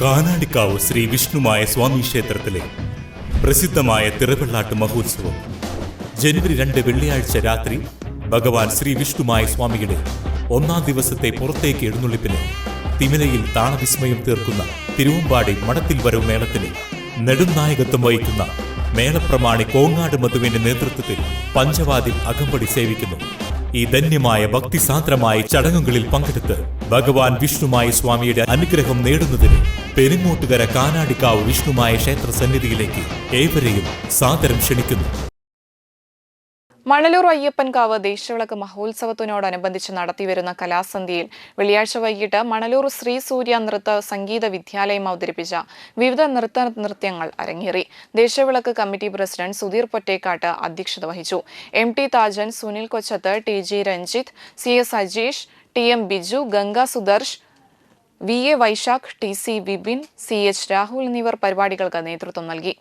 കാനാടിക്കാവ് ശ്രീ വിഷ്ണുമായ സ്വാമി ക്ഷേത്രത്തിലെ പ്രസിദ്ധമായ തിറവെള്ളാട്ട് മഹോത്സവം. ജനുവരി രണ്ട് വെള്ളിയാഴ്ച രാത്രി ഭഗവാൻ ശ്രീ വിഷ്ണുമായ സ്വാമിയുടെ ഒന്നാം ദിവസത്തെ പുറത്തേക്ക് എഴുന്നള്ളിപ്പിന് തിമിലയിൽ താളവിസ്മയം തീർക്കുന്ന തിരുവമ്പാടി മടത്തിൽ വരവ് മേളത്തിന് നെടുംനായകത്വം വഹിക്കുന്ന മേളപ്രമാണി കോങ്ങാട് മധുവിന്റെ നേതൃത്വത്തിൽ പഞ്ചവാതിൽ അകമ്പടി സേവിക്കുന്നു. ഈ ധന്യമായ ഭക്തിസാന്ദ്രമായ ചടങ്ങുകളിൽ പങ്കെടുത്ത് ഭഗവാൻ വിഷ്ണുമായ സ്വാമിയുടെ അനുഗ്രഹം നേടുന്നതിന് പെരിങ്ങോട്ടുകര കാനാടിക്കാവ് വിഷ്ണുമായ ക്ഷേത്ര സന്നിധിയിലേക്ക് ഏവരെയും സാദരം ക്ഷണിക്കുന്നു. മണലൂർ അയ്യപ്പൻകാവ് ദേശവിളക്ക് മഹോത്സവത്തിനോടനുബന്ധിച്ച് നടത്തിവരുന്ന കലാസന്ധ്യയിൽ വെള്ളിയാഴ്ച വൈകിട്ട് മണലൂർ ശ്രീ സൂര്യ നൃത്ത സംഗീത വിദ്യാലയം അവതരിപ്പിച്ച വിവിധ നൃത്ത നൃത്യങ്ങൾ അരങ്ങേറി. ദേശവിളക്ക് കമ്മിറ്റി പ്രസിഡന്റ് സുധീർ പൊറ്റേക്കാട്ട് അധ്യക്ഷത വഹിച്ചു. M T Thajan Sunil Kochath T G Ranjith C S Ajeesh T M Biju Ganga Sudarsh V A Vaisakh T C Vipin C H Rahul എന്നിവർ പരിപാടികൾക്ക് നേതൃത്വം നൽകി.